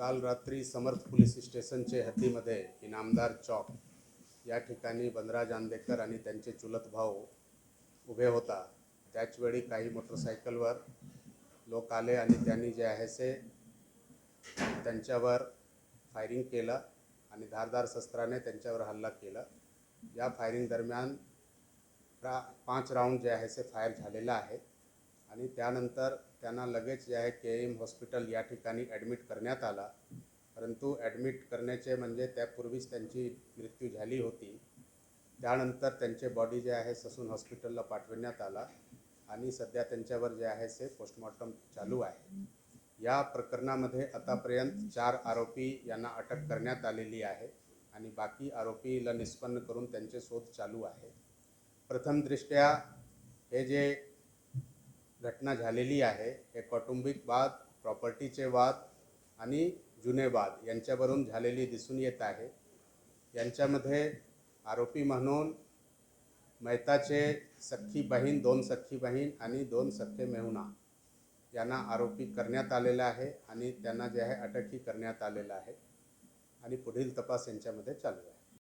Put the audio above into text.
काल रात्री समर्थ पोलीस स्टेशनचे हद्दीमध्ये इनामदार चौक या ठिकाणी बनराज जानदेकर आणि त्यांचे चुलत भाऊ उभे होता. त्याचवेळी काही मोटरसायकलवर लोक आले आणि त्यांनी जे आहे ते त्यांच्यावर फायरिंग केलं आणि धारदार शस्त्राने त्यांच्यावर हल्ला केला. या फायरिंग दरम्यान रा पाच राऊंड जे आहे ते फायर झालेलं आहे. आणि त्यानंतर त्यांना लगेच जे आहे के एम हॉस्पिटल या ठिकाणी ॲडमिट करण्यात आला. परंतु ॲडमिट करण्याचे म्हणजे त्यापूर्वीच त्यांची मृत्यू झाली होती. त्यानंतर त्यांचे बॉडी जे आहे ससून हॉस्पिटलला पाठवण्यात आला आणि सध्या त्यांच्यावर जे आहे ते पोस्टमॉर्टम चालू आहे. या प्रकरणामध्ये आतापर्यंत चार आरोपी यांना अटक करण्यात आलेली आहे आणि बाकी आरोपीला निष्पन्न करून त्यांचे शोध चालू आहे. प्रथमदृष्ट्या हे जे घटना झालेली आहे. हे कौटुंबिक वाद प्रॉपर्टीचे वाद आणि जुने वाद यांच्यावरून झालेली दिसून येत आहे. यांच्यामध्ये आरोपी म्हणून मेहताचे सख्खी बहीण दोन सख्खी बहीण आणि दोन सख्खे मेहुणा यांना आरोपी करण्यात आलेला आहे आणि त्यांना जे आहे अटकही करण्यात आलेलं आहे. आणि पुढील तपास यांच्यामध्ये चालू आहे.